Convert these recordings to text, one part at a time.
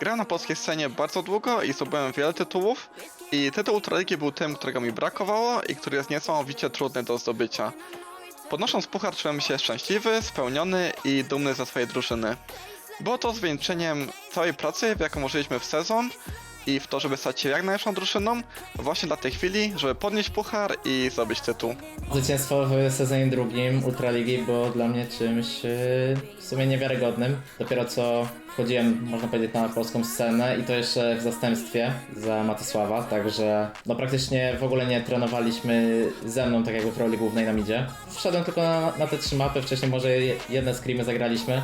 Grałem na polskiej scenie bardzo długo i zdobyłem wiele tytułów i tytuł Ultraligi był tym, którego mi brakowało i który jest niesamowicie trudny do zdobycia. Podnosząc puchar czułem się szczęśliwy, spełniony i dumny ze swojej drużyny. Było to zwieńczeniem całej pracy, w jaką włożyliśmy w sezon i w to, żeby stać się jak najlepszą drużyną, właśnie dla tej chwili, żeby podnieść puchar i zdobyć tytuł. Zwycięstwo w sezonie drugim Ultraligi było dla mnie czymś yy, w sumie niewiarygodnym. Dopiero co wchodziłem, można powiedzieć, na polską scenę i to jeszcze w zastępstwie za Matysława, także no praktycznie w ogóle nie trenowaliśmy ze mną tak jakby w roli głównej na midzie. Wszedłem tylko na, na te trzy mapy, wcześniej może je- jedne screamy zagraliśmy.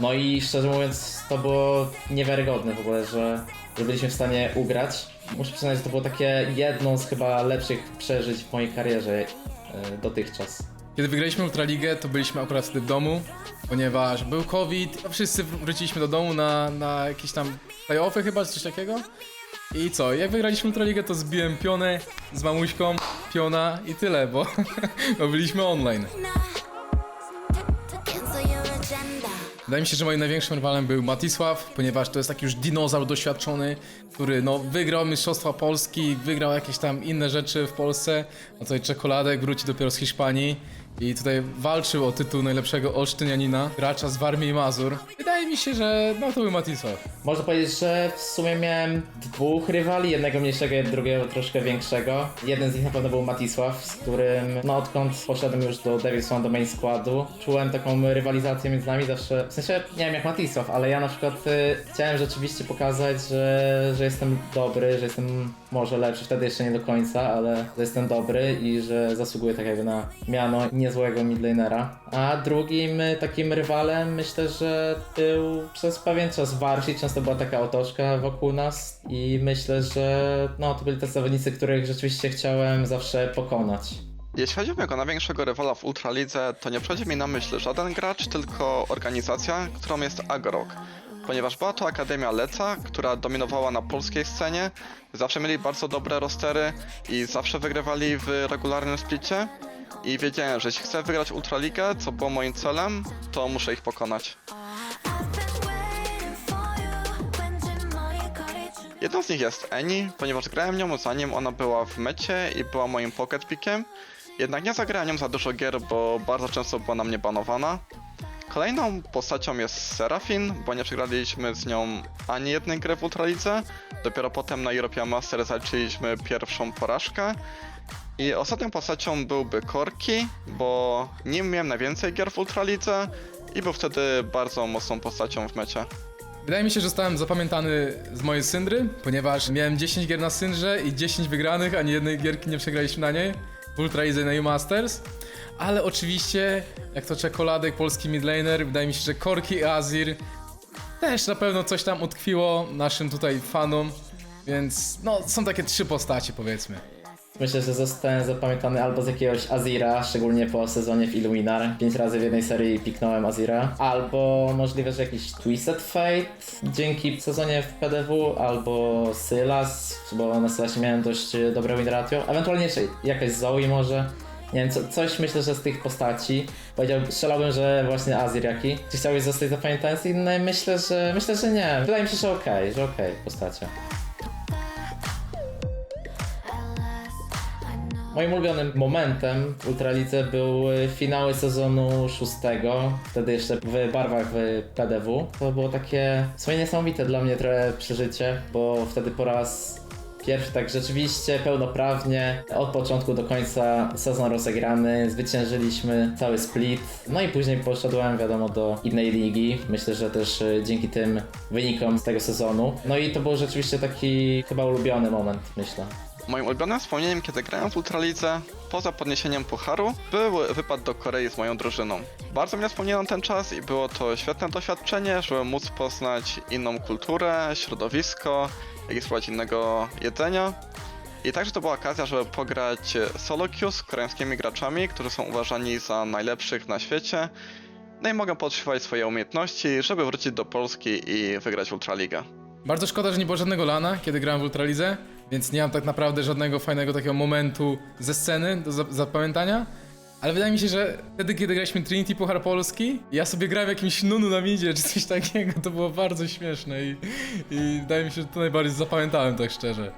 No i szczerze mówiąc to było niewiarygodne w ogóle, że, że byliśmy w stanie ugrać. Muszę przyznać, że to było takie jedno z chyba lepszych przeżyć w mojej karierze e, dotychczas. Kiedy wygraliśmy Ultraligę, to byliśmy akurat wtedy w domu, ponieważ był COVID, a wszyscy wr- wróciliśmy do domu na, na jakieś tam playoffy chyba, czy coś takiego. I co, jak wygraliśmy Ultraligę, to zbiłem pionę z mamuśką, piona i tyle, bo, bo byliśmy online. Cancel your agenda. Wydaje mi się, że moim największym rywalem był Matisław, ponieważ to jest taki już dinozaur doświadczony, który no, wygrał Mistrzostwa Polski, wygrał jakieś tam inne rzeczy w Polsce, a tutaj czekoladek wróci dopiero z Hiszpanii i tutaj walczył o tytuł najlepszego olsztynianina, gracza z Warmii i Mazur. Wydaje mi się, że no to był Matisław. Można powiedzieć, że w sumie miałem dwóch rywali, jednego mniejszego, drugiego troszkę większego. Jeden z nich na pewno był Matisław, z którym, no odkąd poszedłem już do Devils One do main składu, czułem taką rywalizację między nami zawsze, w sensie nie wiem jak Matisław, ale ja na przykład y, chciałem rzeczywiście pokazać, że, że jestem dobry, że jestem może lepszy, wtedy jeszcze nie do końca, ale że jestem dobry i że zasługuję tak jakby na miano niezłego midlanera. A drugim y, takim rywalem myślę, że był przez pewien czas Warsi, często była taka otoczka wokół nas i myślę, że no to byli te zawodnicy, których rzeczywiście chciałem zawsze pokonać. Jeśli chodzi o mojego największego rywala w Ultralidze, to nie przychodzi mi na myśl żaden gracz, tylko organizacja, którą jest Agorok. Ponieważ była to Akademia Leca, która dominowała na polskiej scenie, zawsze mieli bardzo dobre rostery i zawsze wygrywali w regularnym splicie. I wiedziałem, że jeśli chcę wygrać Ultraligę, co było moim celem, to muszę ich pokonać. Jedną z nich jest Eni, ponieważ grałem nią zanim ona była w mecie i była moim pocket pickiem. Jednak nie zagrałem nią za dużo gier, bo bardzo często była na mnie banowana. Kolejną postacią jest Serafin, bo nie przegraliśmy z nią ani jednej gry w Ultralidze. Dopiero potem na European Master zaliczyliśmy pierwszą porażkę. I ostatnią postacią byłby Korki, bo nim miałem najwięcej gier w Ultralidze i był wtedy bardzo mocną postacią w mecie. Wydaje mi się, że zostałem zapamiętany z mojej syndry, ponieważ miałem 10 gier na syndrze i 10 wygranych, ani jednej gierki nie przegraliśmy na niej. W Ultra Easy na U-Masters. Ale oczywiście, jak to czekoladek, polski midlaner, wydaje mi się, że Korki i Azir też na pewno coś tam utkwiło naszym tutaj fanom. Więc no, są takie trzy postacie powiedzmy. Myślę, że zostałem zapamiętany albo z jakiegoś Azira, szczególnie po sezonie w Illuminar. Pięć razy w jednej serii piknąłem Azira. Albo możliwe, że jakiś Twisted Fate dzięki sezonie w PDW, albo Sylas, bo na Sylasie miałem dość dobre win. Ewentualnie jeszcze jakaś Zoe może. Nie wiem, co, coś myślę, że z tych postaci. Powiedziałbym, strzelałbym, że właśnie Azir jaki. Czy chciałbyś zostać zapamiętany z innej? Myślę, że myślę, że nie. Wydaje mi się, że okej, że okej postacie. I Moim ulubionym momentem w Ultralidze były finały sezonu szóstego, wtedy jeszcze w barwach w PDW. To było takie w sumie niesamowite dla mnie trochę przeżycie, bo wtedy po raz pierwszy tak rzeczywiście pełnoprawnie od początku do końca sezon rozegrany, zwyciężyliśmy cały split. No i później poszedłem wiadomo do innej ligi. Myślę, że też y, dzięki tym wynikom z tego sezonu. No i to był rzeczywiście taki chyba ulubiony moment, myślę. Moim ulubionym wspomnieniem, kiedy grałem w Ultralidze, poza podniesieniem pucharu, był wypad do Korei z moją drużyną. Bardzo mnie wspomniano ten czas i było to świetne doświadczenie, żeby móc poznać inną kulturę, środowisko, jak i spróbować innego jedzenia. I także to była okazja, żeby pograć solo queue z koreańskimi graczami, którzy są uważani za najlepszych na świecie. No i mogę podszywać swoje umiejętności, żeby wrócić do Polski i wygrać Ultraligę. Bardzo szkoda, że nie było żadnego lana, kiedy grałem w Ultralidze, więc nie mam tak naprawdę żadnego fajnego takiego momentu ze sceny do za- zapamiętania. Ale wydaje mi się, że wtedy, kiedy graliśmy Trinity Puchar Polski, ja sobie grałem jakimś nunu na midzie czy coś takiego, to było bardzo śmieszne i, i wydaje mi się, że to najbardziej zapamiętałem, tak szczerze.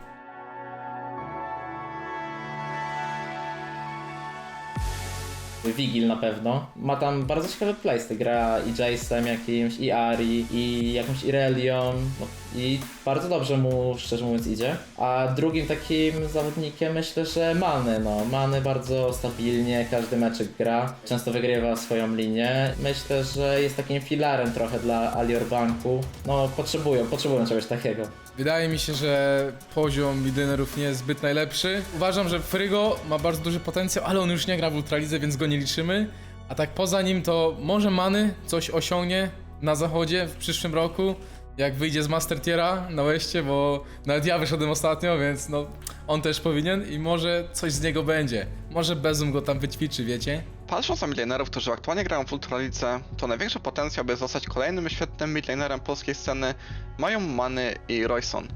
Wigil na pewno. Ma tam bardzo ciekawy playstyle. Gra i Jace'em jakimś, i Ari, i jakąś Irelią. No, I bardzo dobrze mu, szczerze mówiąc, idzie. A drugim takim zawodnikiem myślę, że Many. No, Many bardzo stabilnie, każdy meczek gra. Często wygrywa swoją linię. Myślę, że jest takim filarem trochę dla Alior Banku. No, potrzebują, potrzebują czegoś takiego. Wydaje mi się, że poziom liderów nie jest zbyt najlepszy. Uważam, że Frygo ma bardzo duży potencjał, ale on już nie gra w Ultralidze, więc go nie liczymy. A tak poza nim to może Many coś osiągnie na zachodzie w przyszłym roku, jak wyjdzie z Master Tiera na Westie, bo nawet ja wyszedłem ostatnio, więc no on też powinien i może coś z niego będzie. Może Bezum go tam wyćwiczy, wiecie? Patrząc na midlanerów, którzy aktualnie grają w Ultralice, to największy potencjał, by zostać kolejnym świetnym midlanerem polskiej sceny, mają Many i Royson.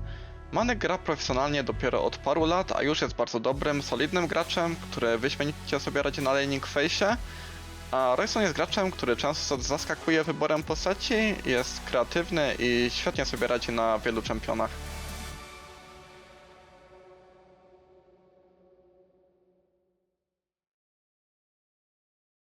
Many gra profesjonalnie dopiero od paru lat, a już jest bardzo dobrym, solidnym graczem, który wyśmienicie sobie radzi na laning face'ie, a Royson jest graczem, który często zaskakuje wyborem postaci, jest kreatywny i świetnie sobie radzi na wielu czempionach.